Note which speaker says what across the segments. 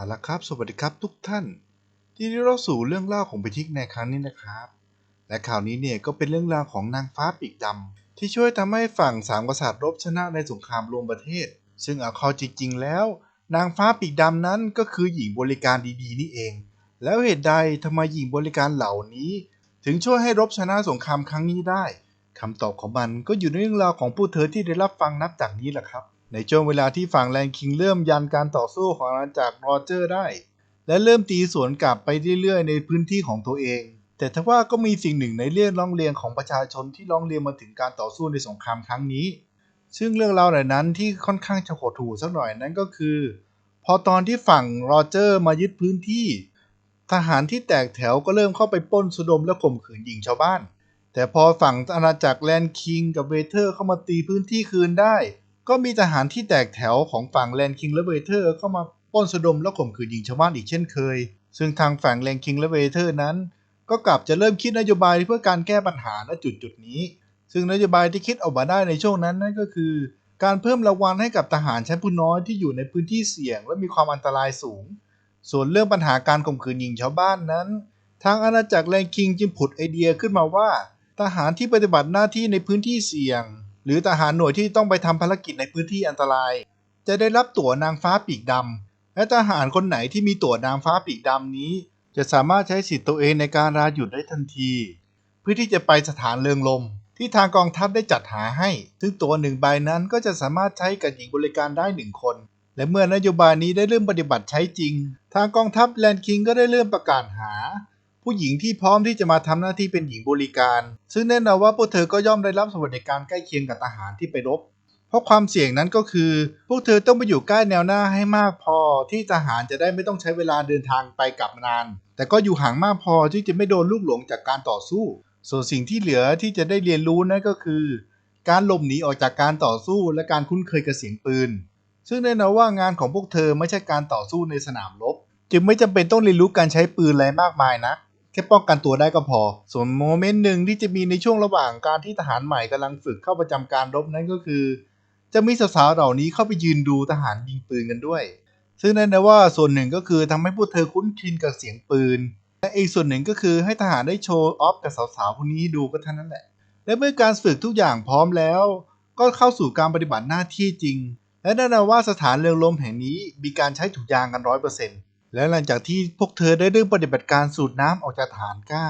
Speaker 1: เอาละครับ สวัสดีครับทุกท่าน ที่ได้รับสู่เรื่องเล่าของพิทิกในครั้งนี้นะครับ และข่าวนี้เนี่ยก็เป็นเรื่องราวของนางฟ้าปีกดำที่ช่วยทำให้ฝั่งสามกษัตริย์รบชนะในสงครามรวมประเทศ ซึ่งเอาเข้าจริงๆแล้ว นางฟ้าปีกดำนั้นก็คือหญิงบริการดีๆ นี่เอง แล้วเหตุใดทำไมหญิงบริการเหล่านี้ ถึงช่วยให้รบชนะสงครามครั้งนี้ได้คำตอบของมันก็อยู่ในเรื่องราวของผู้เธอที่ได้รับฟังนับจากนี้แหละครับ ในช่วงเวลาที่ฝั่งแลนคิงเริ่มยันการต่อสู้ของอาณาจักรโรเจอร์ได้ และเริ่มตีสวนกลับไปเรื่อยๆ ในพื้นที่ของตัวเอง แต่ทว่าก็มีสิ่งหนึ่งในเรื่องร้องเรียนของประชาชนที่ร้องเรียนมาถึงการต่อสู้ในสงครามครั้งนี้ ซึ่งเรื่องราวเหล่านั้นที่ค่อนข้างจะโหดหู่สักหน่อยนั่นก็คือ พอตอนที่ฝั่งโรเจอร์มายึดพื้นที่ ทหารที่แตกแถวก็เริ่มเข้าไปป้นสุดมและข่มขืนหญิงชาวบ้าน แต่พอฝั่งอาณาจักรแลนคิงกับเวเทอร์เข้ามาตีพื้นที่คืนได้ ก็มีทหารที่แตกแถวของฝั่งแลนคิงและเวเทอร์เข้ามาปล้นสะดมและข่มขืนหญิงชาวบ้านอีกเช่นเคย ซึ่งทางฝั่งแลนคิงและเวเทอร์นั้น ก็กลับจะเริ่มคิดนโยบายเพื่อการแก้ปัญหาณจุดจุดนี้ ซึ่งนโยบายที่คิดออกมาได้ในช่วงนั้นนั่นก็คือ การเพิ่มรางวัลให้กับทหารชั้นผู้น้อยที่อยู่ในพื้นที่เสี่ยง และมีความอันตรายสูง ส่วนเรื่องปัญหาการข่มขืนหญิงชาวบ้านนั้น ทางอาณาจักรแลนคิงจึงผุดไอเดียขึ้นมาว่า ทหารที่ปฏิบัติหน้าที่ในพื้นที่เสี่ยง หรือทหารหน่วยที่ต้องไปทำภารกิจในพื้นที่อันตราย จะได้รับตั๋วนางฟ้าปีกดำและทหารคนไหนที่มีตั๋วนางฟ้าปีกดำนี้ จะสามารถใช้สิทธิ์ตัวเองในการลาหยุดได้ทันที เพื่อที่จะไปสถานเริงรมที่ทางกองทัพได้จัดหาให้ ซึ่งตั๋วหนึ่งใบนั้นก็จะสามารถใช้กับหญิงบริการได้หนึ่งคน และเมื่อนโยบายนี้ได้เริ่มปฏิบัติใช้จริง ทางกองทัพแลนด์คิงก็ได้เริ่มประกาศหา ผู้หญิงที่พร้อมที่จะมาทำหน้าที่เป็นหญิงบริการ ซึ่งแน่นอนว่าพวกเธอก็ย่อมได้รับสวัสดิการใกล้เคียงกับทหารที่ไปรบ เพราะความเสี่ยงนั้นก็คือ พวกเธอต้องไปอยู่ใกล้แนวหน้าให้มากพอที่ทหารจะได้ไม่ต้องใช้เวลาเดินทางไปกลับนาน แต่ก็อยู่ห่างมากพอที่จะไม่โดนลูกหลงจากการต่อสู้ ส่วนสิ่งที่เหลือที่จะได้เรียนรู้นั่นก็คือ การหลบหนีออกจากการต่อสู้และการคุ้นเคยกับเสียงปืน ซึ่งแน่นอนว่างานของพวกเธอไม่ใช่การต่อสู้ในสนามรบ จึงไม่จำเป็นต้องเรียนรู้การใช้ปืนอะไรมากมายนะ แค่ป้องกันตัวได้ก็พอ ส่วนโมเมนต์หนึ่งที่จะมีในช่วงระหว่างการที่ทหารใหม่กำลังฝึกเข้าประจำการรบนั่นก็คือ จะมีสาวๆเหล่านี้เข้าไปยืนดูทหารยิงปืนกันด้วย ซึ่งแน่นอนว่าส่วนหนึ่งก็คือทำให้พวกเธอคุ้นชินกับเสียงปืน และอีกส่วนหนึ่งก็คือให้ทหารได้โชว์ออฟกับสาวๆพวกนี้ดูก็เท่านั้นแหละ และเมื่อการฝึกทุกอย่างพร้อมแล้ว ก็เข้าสู่การปฏิบัติหน้าที่จริง และแน่นอนว่าสถานเรืองลมแห่งนี้มีการใช้ถุงยางกันร้อยเปอร์เซ็นต์ และหลังจากที่พวกเธอได้เริ่มปฏิบัติการสูดน้ำออกจากฐานกล้า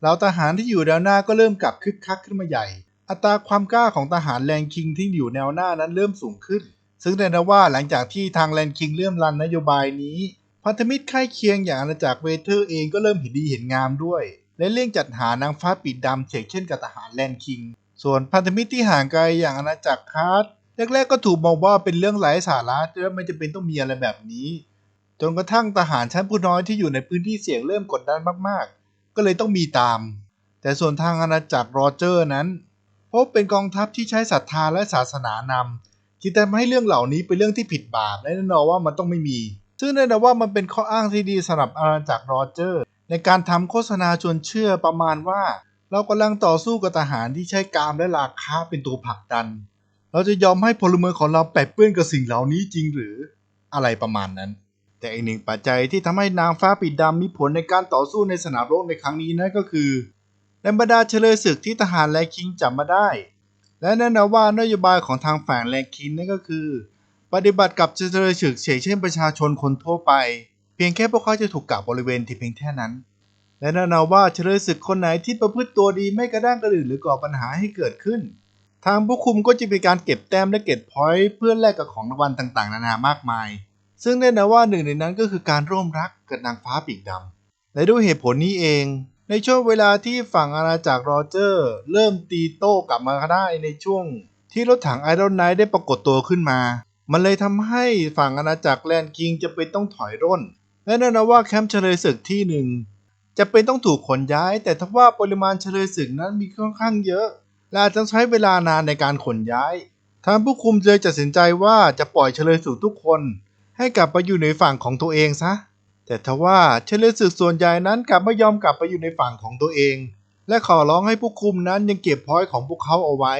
Speaker 1: เหล่าทหารที่อยู่แนวหน้าก็เริ่มกลับคึกคักขึ้นมาใหญ่ อัตราความกล้าของทหารแลนคิงที่อยู่แนวหน้านั้นเริ่มสูงขึ้น ซึ่งแน่นว่าหลังจากที่ทางแลนคิงเริ่มรันนโยบายนี้ พันธมิตรใกล้เคียงอย่างอาณาจักรเวเทอร์เองก็เริ่มเห็นดีเห็นงามด้วย และเร่งจัดหานางฟ้าปีกดำเฉกเช่นกับทหารแลนคิง ส่วนพันธมิตรที่ห่างไกลอย่างอาณาจักรคาร์ดแรกๆก็ถูกมองว่าเป็นเรื่องไร้สาระและไม่จำเป็นต้องมีอะไรแบบนี้ จนกระทั่งทหารชั้นผู้น้อยที่อยู่ในพื้นที่เสี่ยงเริ่มกดดันมากๆ ก็เลยต้องมีตาม แต่ส่วนทางอาณาจักรโรเจอร์นั้น พบเป็นกองทัพที่ใช้ศรัทธาและศาสนานำที่ทำให้เรื่องเหล่านี้เป็นเรื่องที่ผิดบาปและแน่นอนว่ามันต้องไม่มี ซึ่งแน่นอนว่ามันเป็นข้ออ้างที่ดีสำหรับอาณาจักรโรเจอร์ ในการทำโฆษณาชวนเชื่อประมาณว่า เรากำลังต่อสู้กับทหารที่ใช้กามและราคาเป็นตัวผลักดัน เราจะยอมให้พลเมืองของเราแปดเปื้อนกับสิ่งเหล่านี้จริงหรืออะไรประมาณนั้น แต่อีกหนึ่งปัจจัยที่ทำให้นางฟ้าปีดำมีผลในการต่อสู้ในสนามรบในครั้งนี้นั่นก็คือในบรรดาเฉลยศึกที่ทหารแลคิงจับมาได้ และแน่นอนว่านโยบายของทางฝั่งแลคิงนั่นก็คือ ปฏิบัติกับเฉลยศึกเฉกเช่นประชาชนคนทั่วไป เพียงแค่พวกเขาจะถูกกักบริเวณที่เพียงแค่นั้น และแน่นอนว่าเฉลยศึกคนไหนที่ประพฤติตัวดีไม่กระด้างกระดื่นหรือก่อปัญหาให้เกิดขึ้น ทางผู้คุมก็จะมีการเก็บแต้มและเก็บพอยต์เพื่อแลกกับของรางวัลต่างๆ นานามากมาย ซึ่งแน่นอนว่าหนึ่งในนั้นก็คือการร่วมรักกับนางฟ้าปีกดำและด้วยเหตุผลนี้เอง ในช่วงเวลาที่ฝั่งอาณาจักรโรเจอร์ เริ่มตีโต้กลับมาได้ในช่วง ที่รถถังไอรอนไนท์ได้ปรากฏตัวขึ้นมา มันเลยทำให้ฝั่งอาณาจักรแลนด์คิงจะเป็นต้องถอยร่น และแน่นอนว่าแคมป์เฉลยศึกที่หนึ่งจะเป็นต้องถูกขนย้าย แต่ทว่าปริมาณเฉลยศึกนั้นมีค่อนข้างเยอะและอาจจะใช้เวลานานในการขนย้ายทางผู้คุมเลยตัดสินใจว่าจะปล่อยเฉลยศึกทุกคน ให้กลับไปอยู่ในฝั่งของตัวเองซะ แต่ทว่าเฉลยศึกส่วนใหญ่นั้นกลับไม่ยอมกลับไปอยู่ในฝั่งของตัวเอง และขอร้องให้ผู้คุมนั้นยังเก็บพอยต์ของพวกเขาเอาไว้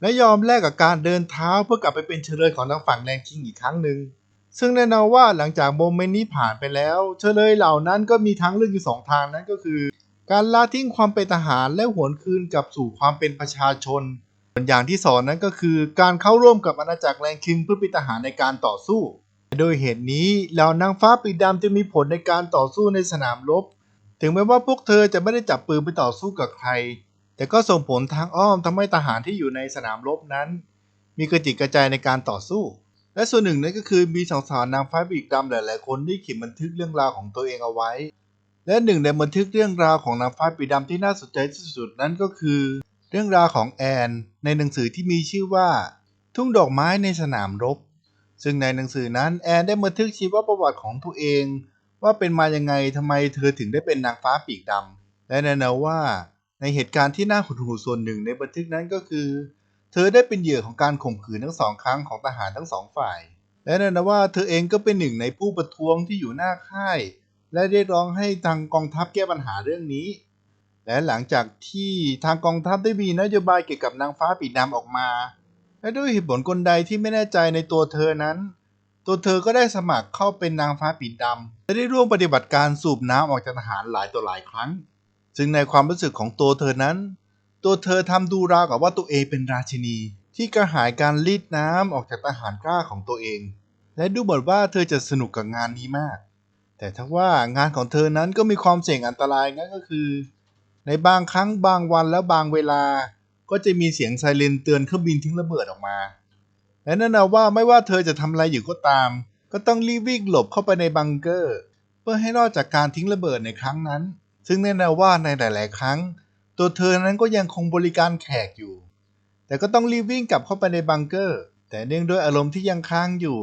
Speaker 1: และยอมแลกกับการเดินเท้าเพื่อกลับไปเป็นเฉลยของทางฝั่งแลนคิงอีกครั้งหนึ่งซึ่งแน่นอนว่าหลังจากโมเมนต์นี้ผ่านไปแล้วเฉลยเหล่านั้นก็มีทางเลือกอยู่สองทางนั้นก็คือ การละทิ้งความเป็นทหารและหวนคืนกลับสู่ความเป็นประชาชนส่วนอย่างที่สองนั้นก็คือ การเข้าร่วมกับอาณาจักรแรงคิงเพื่อเป็นทหารในการต่อสู้ โดยเหตุนี้เหล่านางฟ้าปีกดำจะมีผลในการต่อสู้ในสนามรบ ถึงแม้ว่าพวกเธอจะไม่ได้จับปืนไปต่อสู้กับใคร แต่ก็ส่งผลทางอ้อมทำให้ทหารที่อยู่ในสนามรบนั้น มีกระจิตกระจายในการต่อสู้ และส่วนหนึ่งนั่นก็คือมีสาวๆนางฟ้าปีกดำหลาย ๆ คนที่เขียนบันทึกเรื่องราวของตัวเองเอาไว้ และหนึ่งในบันทึกเรื่องราวของนางฟ้าปีกดำที่น่าสนใจที่สุดนั้นก็คือ เรื่องราวของแอนในหนังสือที่มีชื่อว่า ทุ่งดอกไม้ในสนามรบ ซึ่งในหนังสือนั้นแอนได้บันทึกชีวประวัติของตัวเอง ว่าเป็นมายังไงทำไมเธอถึงได้เป็นนางฟ้าปีกดำและแน่นอนว่า ในเหตุการณ์ที่น่าหดหู่ส่วนหนึ่งในบันทึกนั้นก็คือ เธอได้เป็นเหยื่อของการข่มขืนทั้งสองครั้งของทหารทั้งสองฝ่าย และแน่นอนว่าเธอเองก็เป็นหนึ่งในผู้ประท้วงที่อยู่หน้าค่าย และเรียกร้องให้ทางกองทัพแก้ปัญหาเรื่องนี้ และหลังจากที่ทางกองทัพได้มีนโยบายเกี่ยวกับนางฟ้าปีกดำออกมา และด้วยเหตุผลกลใดที่ไม่แน่ใจในตัวเธอนั้น ตัวเธอก็ได้สมัครเข้าเป็นนางฟ้าปีกดำและได้ร่วมปฏิบัติการสูบน้ำออกจากทหารหลายต่อหลายครั้ง ซึ่งในความรู้สึกของตัวเธอนั้น ตัวเธอทำดูราวกับว่าตัวเองเป็นราชินี ที่กระหายการรีดน้ำออกจากทหารกล้าของตัวเอง และดูเหมือนว่าเธอจะสนุกกับงานนี้มาก แต่ถ้าว่างานของเธอนั้นก็มีความเสี่ยงอันตรายนั่นก็คือ ในบางครั้งบางวันและบางเวลา ก็จะมีเสียงไซเรนเตือนเครื่องบินทิ้งระเบิดออกมา และนั่นนะว่าไม่ว่าเธอจะทำอะไรอยู่ก็ตาม ก็ต้องรีบวิ่งหลบเข้าไปในบังเกอร์ เพื่อให้รอดจากการทิ้งระเบิดในครั้งนั้น ซึ่งแน่นอนว่าในหลาย ๆ ครั้ง ตัวเธอนั้นก็ยังคงบริการแขกอยู่ แต่ก็ต้องรีบวิ่งกลับเข้าไปในบังเกอร์ แต่เนื่องด้วยอารมณ์ที่ยังค้างอยู่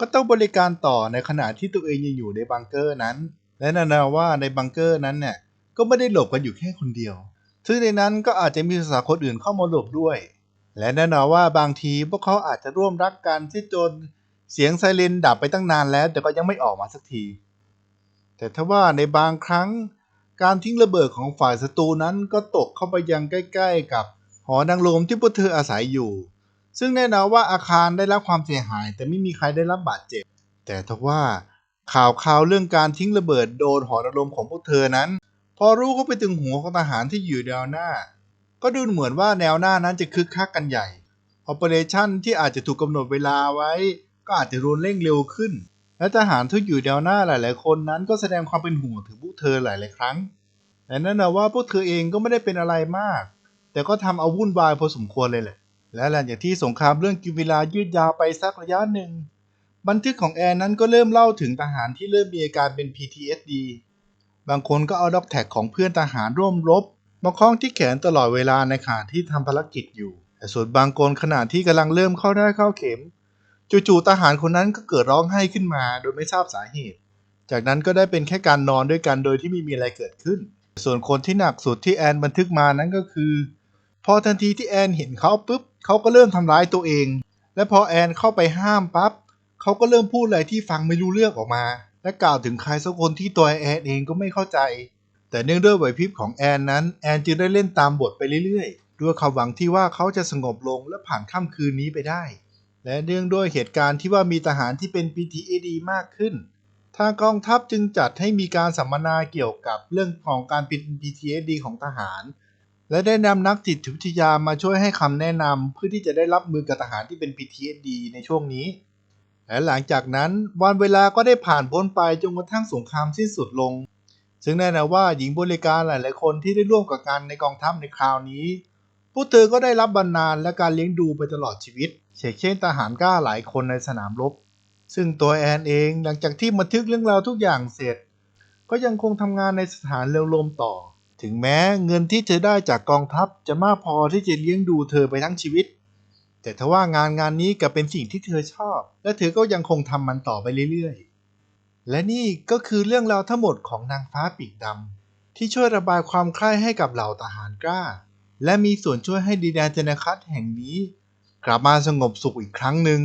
Speaker 1: ก็ต้องบริการต่อในขณะที่ตัวเองยังอยู่ในบังเกอร์นั้น และแน่นอนว่าในบังเกอร์นั้นเนี่ยก็ไม่ได้หลบกันอยู่แค่คนเดียว ซึ่งในนั้นก็อาจจะมีสาวคนอื่นเข้ามาหลบด้วย และแน่นอนว่าบางทีพวกเขาอาจจะร่วมรักกันที่จนเสียงไซเรนดับไปตั้งนานแล้ว แต่ก็ยังไม่ออกมาสักที แต่ถ้าว่าในบางครั้งการทิ้งระเบิดของฝ่ายศัตรูนั้นก็ตกเข้าไปยังใกล้ ๆ กับหอนางรมที่พวกเธออาศัยอยู่ ซึ่งแน่นอนว่าอาคารได้รับความเสียหาย แต่ไม่มีใครได้รับบาดเจ็บ แต่ถ้าว่าข่าวข่าวเรื่องการทิ้งระเบิดโดนหอนางรมของพวกเธอนั้น พอรู้เข้าไปถึงหัวของทหารที่อยู่แนวหน้า ก็ดูเหมือนว่าแนวหน้านั้นจะคึกคักกันใหญ่โอเปอเรชั่นที่อาจจะถูกกำหนดเวลาไว้ ก็อาจจะรุนเร่งเร็วขึ้น และทหารที่อยู่แนวหน้าหลาย ๆ คนนั้นก็แสดงความเป็นห่วงถึงพวกเธอหลาย ๆ ครั้งแต่นั่นนะว่าพวกเธอเองก็ไม่ได้เป็นอะไรมาก แต่ก็ทำเอาวุ่นวายพอสมควรเลยแหละ และหลังจากที่สงครามเรื่องกินเวลายืดยาวไปสักระยะหนึ่ง บันทึกของแอนนั้นก็เริ่มเล่าถึงทหารที่เริ่มมีอาการเป็น PTSD บางคนก็เอาด็อกแท็กของเพื่อนทหารร่วมรบมาคล้องที่แขนตลอดเวลาในขณะที่ทำภารกิจอยู่ แต่ส่วนบางคนขณะที่กำลังเริ่มเข้าได้เข้าเข็ม จู่ๆทหารคนนั้นก็เกิดร้องไห้ขึ้นมาโดยไม่ทราบสาเหตุ จากนั้นก็ได้เป็นแค่การนอนด้วยกันโดยที่ไม่มีอะไรเกิดขึ้น ส่วนคนที่หนักสุดที่แอนบันทึกมานั้นก็คือ พอทันทีที่แอนเห็นเขาปุ๊บเขาก็เริ่มทำร้ายตัวเอง และพอแอนเข้าไปห้ามปั๊บเขาก็เริ่มพูดอะไรที่ฟังไม่รู้เรื่องออกมา และกล่าวถึงใครสักคนที่ตัวแอนเองก็ไม่เข้าใจ แต่เนื่องด้วยไหวพริบของแอนนั้นแอนจึงได้เล่นตามบทไปเรื่อยๆ ด้วยความหวังที่ว่าเขาจะสงบลงและผ่านค่ำคืนนี้ไปได้ และเนื่องด้วยเหตุการณ์ที่ว่ามีทหารที่เป็น PTSD มากขึ้น ทางกองทัพจึงจัดให้มีการสัมมนาเกี่ยวกับเรื่องของการเป็น PTSD ของทหารและได้นำนักจิตวิทยามาช่วยให้คำแนะนำเพื่อที่จะได้รับมือกับทหารที่เป็น PTSD ในช่วงนี้ และหลังจากนั้นวันเวลาก็ได้ผ่านพ้นไปจนกระทั่งสงครามสิ้นสุดลง ซึ่งแน่นอนว่าหญิงบริการหลายๆคนที่ได้ร่วมกับการในกองทัพในคราวนี้พวกเธอก็ได้รับบำนาญและการเลี้ยงดูไปตลอดชีวิต เช่นเช่นทหารกล้าหลายคนในสนามรบ ซึ่งตัวแอนเองหลังจากที่บันทึกเรื่องราวทุกอย่างเสร็จ ก็ยังคงทำงานในสถานเรือลมต่อ ถึงแม้เงินที่เธอได้จากกองทัพจะมากพอที่จะเลี้ยงดูเธอไปทั้งชีวิต แต่ทว่างานงานนี้กลับเป็นสิ่งที่เธอชอบ และเธอก็ยังคงทำมันต่อไปเรื่อยๆ และนี่ก็คือเรื่องราวทั้งหมดของนางฟ้าปีกดำที่ช่วยระบายความคล้ายให้กับเหล่าทหารกล้า และมีส่วนช่วยให้ดีแดนเจนคัตแห่งนี้ กลับมาสงบสุขอีกครั้งหนึ่ง